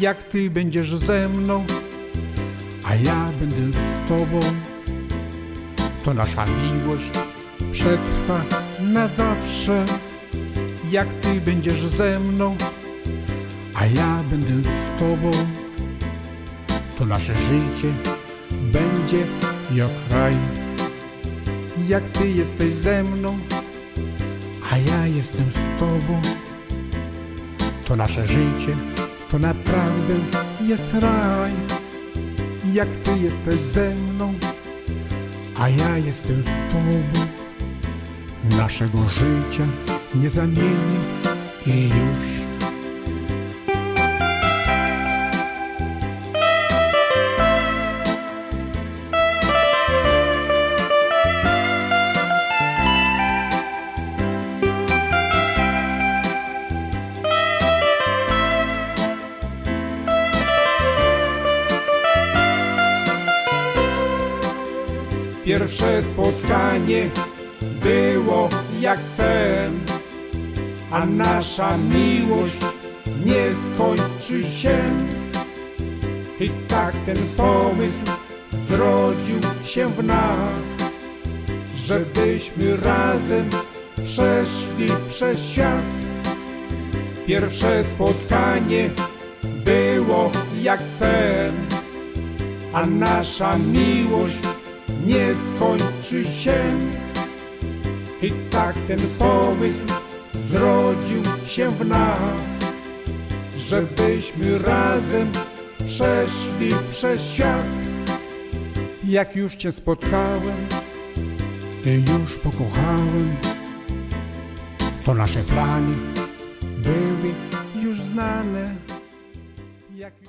jak ty będziesz ze mną, a ja będę z tobą. To nasza miłość przetrwa na zawsze, jak ty będziesz ze mną, a ja będę z tobą. To nasze życie będzie jak raj, jak ty jesteś ze mną, a ja jestem z tobą. To nasze życie to naprawdę jest raj, jak ty jesteś ze mną, a ja jestem z tobą. Naszego życia nie zamieni i już. Pierwsze spotkanie było jak sen, a nasza miłość nie skończy się. I tak ten pomysł zrodził się w nas, żebyśmy razem przeszli przez świat. Pierwsze spotkanie było jak sen, a nasza miłość nie skończy się. I tak ten pomysł zrodził się w nas, żebyśmy razem przeszli przez świat. Jak już Cię spotkałem i już pokochałem, to nasze plany były już znane. Jak.